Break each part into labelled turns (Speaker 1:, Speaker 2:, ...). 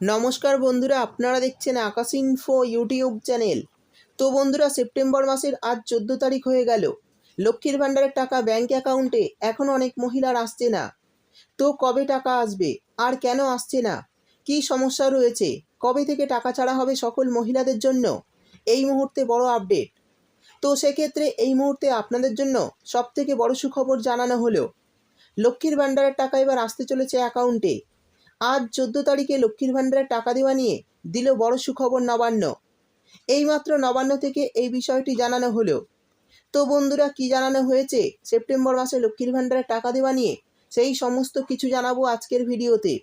Speaker 1: নমস্কার বন্ধুরা, আপনারা দেখছেন আকাশ ইনফো ইউটিউব চ্যানেল তো বন্ধুরা সেপ্টেম্বর মাসের আজ চোদ্দ তারিখ হয়ে গেল। লক্ষ্মীর ভাণ্ডারের টাকা ব্যাংক অ্যাকাউন্টে এখন অনেক মহিলার আসছে না। তো কবে টাকা আসবে? আর কেন আসছে না? কী সমস্যা রয়েছে? কবে থেকে টাকা ছাড়া হবে সকল মহিলাদের জন্য? এই মুহূর্তে বড় আপডেট তো সেক্ষেত্রে এই মুহূর্তে আপনাদের জন্য সবথেকে বড় সুখবর জানানো হলো। লক্ষ্মীর ভাণ্ডারের টাকা এবার আসতে চলেছে অ্যাকাউন্টে আজ চোদ্দ তারিখে লক্ষ্মীর ভাণ্ডারের টাকা দেওয়া নিয়ে দিল বড় সুখবর নবান্ন। এইমাত্র নবান্ন থেকে এই বিষয়টি জানানো হলো। তো বন্ধুরা, কি জানানো হয়েছে? সেপ্টেম্বর মাসে লক্ষ্মীর ভাণ্ডারের টাকা দেওয়া নিয়ে সেই সমস্ত কিছু জানাব আজকের ভিডিওতে।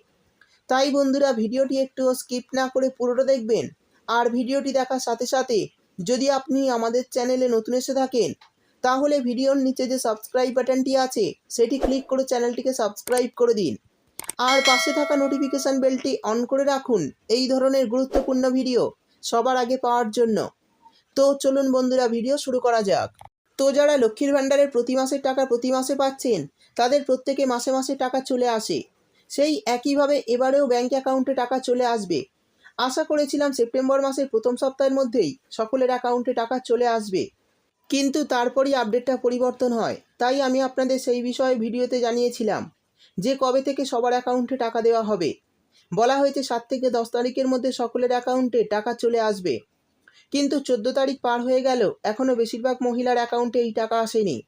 Speaker 1: তাই বন্ধুরা, ভিডিওটি একটু স্কিপ না করে পুরোটা দেখবেন। আর ভিডিওটি দেখার সাথে সাথে যদি আপনি আমাদের চ্যানেলে নতুন এসে থাকেন, তাহলে ভিডিওর নিচে যে সাবস্ক্রাইব বাটনটি আছে, সেটি ক্লিক করে চ্যানেলটিকে সাবস্ক্রাইব করে দিন। আর পাশে থাকা নোটিফিকেশান বেলটি অন করে রাখুন। এই ধরনের গুরুত্বপূর্ণ ভিডিও সবার আগে পাওয়ার জন্য। তো চলুন বন্ধুরা ভিডিও শুরু করা যাক। তো যারা লক্ষ্মীর ভাণ্ডারের প্রতি মাসের টাকা প্রতি মাসে পাচ্ছেন, তাদের প্রত্যেকে মাসে মাসে টাকা চলে আসে। সেই একইভাবে এবারেও ব্যাঙ্ক অ্যাকাউন্টে টাকা চলে আসবে। আশা করেছিলাম সেপ্টেম্বর মাসের প্রথম সপ্তাহের মধ্যেই সকলের অ্যাকাউন্টে টাকা চলে আসবে। কিন্তু তারপরই আপডেটটা পরিবর্তন হয়। তাই আমি আপনাদের সেই বিষয়ে ভিডিওতে জানিয়েছিলাম। যে কবে থেকে সবার অ্যাকাউন্টে টাকা দেওয়া হবে। বলা হয়েছে, সাত থেকে দশ তারিখের মধ্যে সকলের অ্যাকাউন্টে টাকা চলে আসবে। কিন্তু চোদ্দ তারিখ পার হয়ে গেল এখনও বেশিরভাগ মহিলার অ্যাকাউন্টে এই টাকা আসেনি।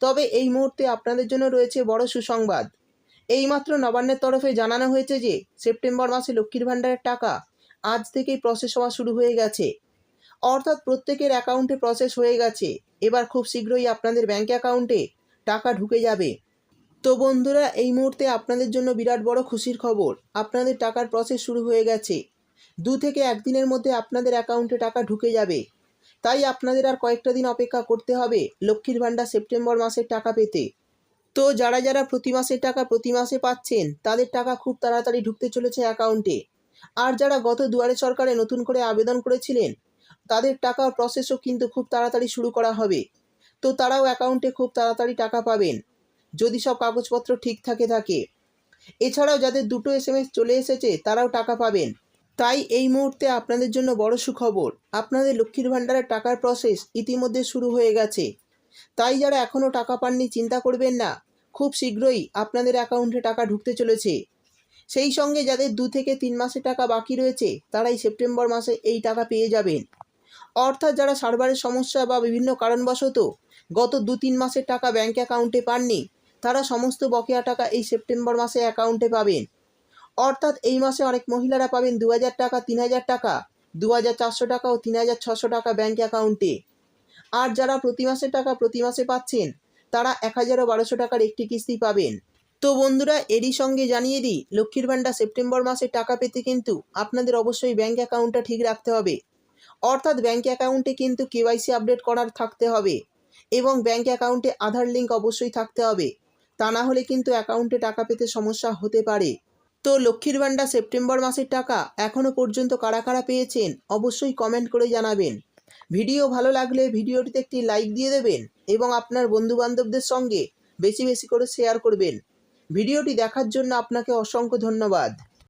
Speaker 1: তবে এই মুহূর্তে আপনাদের জন্য রয়েছে বড় সুসংবাদ। এইমাত্র নবান্নের তরফে জানানো হয়েছে যে, সেপ্টেম্বর মাসে লক্ষ্মীর ভাণ্ডারের টাকা আজ থেকেই প্রসেস হওয়া শুরু হয়ে গেছে। অর্থাৎ প্রত্যেকের অ্যাকাউন্টে প্রসেস হয়ে গেছে। এবার খুব শীঘ্রই আপনাদের ব্যাঙ্ক অ্যাকাউন্টে টাকা ঢুকে যাবে। তো বন্ধুরা, এই মুহূর্তে আপনাদের জন্য বিরাট বড় খুশির খবর। আপনাদের টাকার প্রসেস শুরু হয়ে গেছে। দু থেকে একদিনের মধ্যে আপনাদের অ্যাকাউন্টে টাকা ঢুকে যাবে। তাই আপনাদের আর কয়েকটা দিন অপেক্ষা করতে হবে লক্ষ্মীর ভাণ্ডার সেপ্টেম্বর মাসের টাকা পেতে। তো যারা যারা প্রতি মাসের টাকা প্রতি মাসে পাচ্ছেন, তাদের টাকা খুব তাড়াতাড়ি ঢুকতে চলেছে অ্যাকাউন্টে আর যারা গত দুয়ারে সরকারে নতুন করে আবেদন করেছিলেন, তাদের টাকা প্রসেসও কিন্তু খুব তাড়াতাড়ি শুরু করা হবে। তো তারাও অ্যাকাউন্টে খুব তাড়াতাড়ি টাকা পাবেন। যদি সব কাগজপত্র ঠিক থাকে থাকে। এছাড়াও যাদের দুটো এস চলে এসেছে, তারাও টাকা পাবেন। তাই এই মুহূর্তে আপনাদের জন্য বড় সুখবর, আপনাদের লক্ষ্মীর ভাণ্ডারের টাকার প্রসেস ইতিমধ্যে শুরু হয়ে গেছে। তাই যারা এখনও টাকা পাননি, চিন্তা করবেন না। খুব শীঘ্রই আপনাদের অ্যাকাউন্টে টাকা ঢুকতে চলেছে। সেই সঙ্গে যাদের দু থেকে তিন মাসে টাকা বাকি রয়েছে, তারাই সেপ্টেম্বর মাসে এই টাকা পেয়ে যাবেন। অর্থাৎ যারা সার্ভারের সমস্যা বা বিভিন্ন কারণবশত গত দু তিন মাসের টাকা ব্যাঙ্ক অ্যাকাউন্টে পাননি তারা সমস্ত বকেয়া টাকা এই সেপ্টেম্বর মাসে অ্যাকাউন্টে পাবেন। অর্থাৎ এই মাসে অনেক মহিলারা পাবেন দু হাজার টাকা তিন হাজার টাকা দু হাজার চারশো টাকা ও তিন টাকা ব্যাঙ্ক অ্যাকাউন্টে আর যারা প্রতি মাসের টাকা প্রতি মাসে পাচ্ছেন, তারা এক হাজার ও বারোশো টাকার একটি কিস্তি পাবেন। তো বন্ধুরা, এরই সঙ্গে জানিয়ে দিই, লক্ষ্মীর ভাণ্ডার সেপ্টেম্বর মাসে টাকা পেতে কিন্তু আপনাদের অবশ্যই ব্যাঙ্ক অ্যাকাউন্টটা ঠিক রাখতে হবে। অর্থাৎ ব্যাঙ্ক অ্যাকাউন্টে কিন্তু কেওয়াইসি আপডেট করার থাকতে হবে এবং ব্যাঙ্ক অ্যাকাউন্টে আধার লিঙ্ক অবশ্যই থাকতে হবে। তা না হলে কিন্তু অ্যাকাউন্টে টাকা পেতে সমস্যা হতে পারে। তো লক্ষ্মীর ভাণ্ডার সেপ্টেম্বর মাসের টাকা এখনও পর্যন্ত কারা কারা পেয়েছেন অবশ্যই কমেন্ট করে জানাবেন। ভিডিও ভালো লাগলে ভিডিওটিতে একটি লাইক দিয়ে দেবেন এবং আপনার বন্ধুবান্ধবদের সঙ্গে বেশি বেশি করে শেয়ার করবেন। ভিডিওটি দেখার জন্য আপনাকে অসংখ্য ধন্যবাদ।